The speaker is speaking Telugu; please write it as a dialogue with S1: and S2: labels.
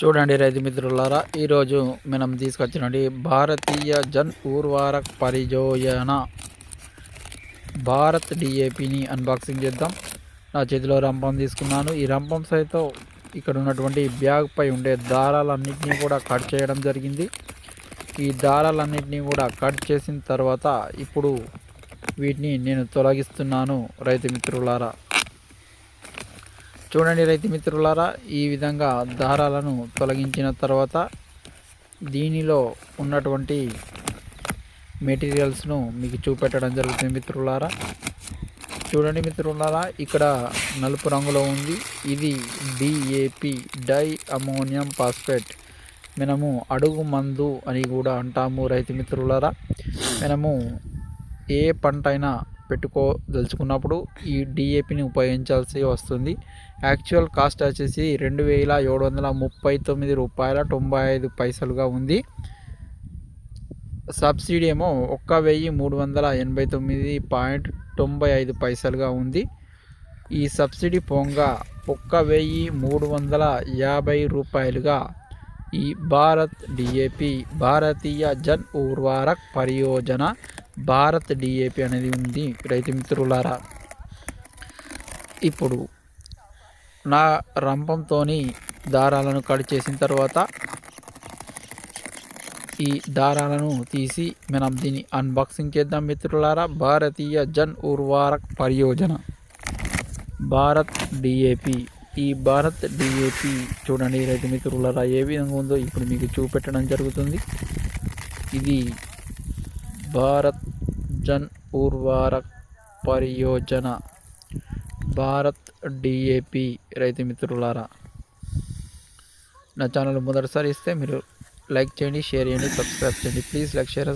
S1: చూడండి రైతు మిత్రులారా ఈరోజు మనం తీసుకొచ్చినటువంటి భారతీయ జన్ ఊర్వారక్ పరిజోయన. భారత్ డిఏపిని అన్బాక్సింగ్ చేద్దాం. నా చేతిలో రంపం తీసుకున్నాను. ఈ రంపం సైతం ఇక్కడ ఉన్నటువంటి బ్యాగ్పై ఉండే దారాలన్నింటినీ కూడా కట్ చేయడం జరిగింది. ఈ దారాలన్నింటినీ కూడా కట్ చేసిన తర్వాత ఇప్పుడు వీటిని నేను తొలగిస్తున్నాను రైతు మిత్రులారా. చూడండి రైతు మిత్రులారా ఈ విధంగా దారాలను తొలగించిన తర్వాత దీనిలో ఉన్నటువంటి మెటీరియల్స్ను మీకు చూపెట్టడం జరుగుతుంది మిత్రులారా. చూడండి మిత్రులారా ఇక్కడ నలుపు రంగులో ఉంది. ఇది డిఏపి డై అమోనియం ఫాస్ఫేట్. మనము అడుగు మందు అని కూడా అంటాము రైతు మిత్రులారా. మనము ఏ పంట అయినా పెట్టుకోదలుచుకున్నప్పుడు ఈ డిఏపిని ఉపయోగించాల్సి వస్తుంది. యాక్చువల్ కాస్ట్ వచ్చేసి రెండు వేల ఏడు వందల ముప్పై తొమ్మిది రూపాయల తొంభై ఐదు పైసలుగా ఉంది. సబ్సిడీ ఏమో ఒక్క వెయ్యి మూడు వందల ఎనభై తొమ్మిది పాయింట్ తొంభై ఐదు పైసలుగా ఉంది. ఈ సబ్సిడీ పోంగా ఒక్క వెయ్యి మూడు వందల యాభై రూపాయలుగా ఈ భారత్ డిఏపి భారతీయ జన్ ఉర్వారక్ పరియోజన భారత్ డిఏపి అనేది ఉంది రైతు మిత్రులారా. ఇప్పుడు నా రంపంతో దారాలను కట్ చేసిన తర్వాత ఈ దారాలను తీసి మనం దీన్ని అన్బాక్సింగ్ చేద్దాం మిత్రులారా. భారతీయ జన్ ఉర్వారక్ పరియోజన. భారత్ డిఏపి. ఈ భారత్ డిఏపి చూడండి రైతు మిత్రులారా ఏ విధంగా ఉందో ఇప్పుడు మీకు చూపెట్టడం జరుగుతుంది. ఇది భారత్ జన్ ఉర్వారక్ పరియోజన భారత్ డిఏపి రైతు మిత్రులారా నా ఛానల్ మొదటిసారి ఇస్తే మీరు లైక్ చేయండి షేర్ చేయండి సబ్స్క్రైబ్ చేయండి. Please like share